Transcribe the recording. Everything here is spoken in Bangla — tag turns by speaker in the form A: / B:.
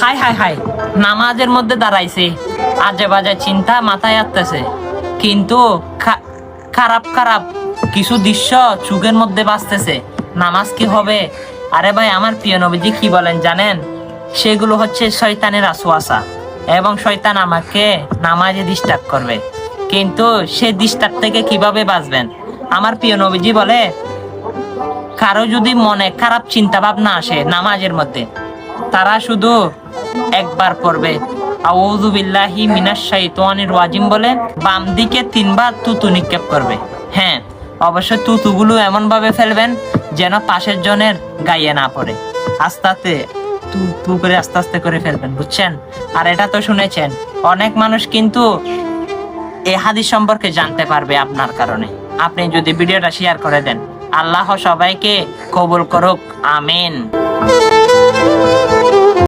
A: High high high. নামাজের মধ্যে দাঁড়াইছে। আজে বাজে চিন্তা মাথায় আসতেছে। কিন্তু খারাপ খারাপ। কিছু দৃশ্য চুকের মধ্যে বাঁচতেছে। নামাজ কি হবে? আরে ভাই, আমার প্রিয় নবীজি কি বলেন জানেন? সেগুলো হচ্ছে শয়তানের আসোয়াশা এবং শয়তান আমাকে নামাজে ডিস্টার্ব করবে। কিন্তু সে ডিস্টার্ব থেকে কীভাবে বাঁচবেন? আমার প্রিয় নবীজি বলে, কারও যদি মনে খারাপ চিন্তা ভাবনা আসে নামাজের মধ্যে তারা শুধু একবার পড়বে। আউযু বিল্লাহি মিনাশ শাইতানির রাজিম বলে বাম দিকে তিনবার তুতু নিক্ষেপ করবে। হ্যাঁ অবশ্য তুতুগুলো এমন ভাবে ফেলবেন যেন পাশের জনের না পড়ে। আস্তে আস্তে তু তু করে আস্তে আস্তে করে ফেলবেন, বুঝছেন? আর এটা তো শুনেছেন, অনেক মানুষ কিন্তু এ হাদিস সম্পর্কে জানতে পারবে আপনার কারণে। আপনি যদি ভিডিওটা শেয়ার করে দেন, আল্লাহ সবাইকে কবুল করুক, আমিন।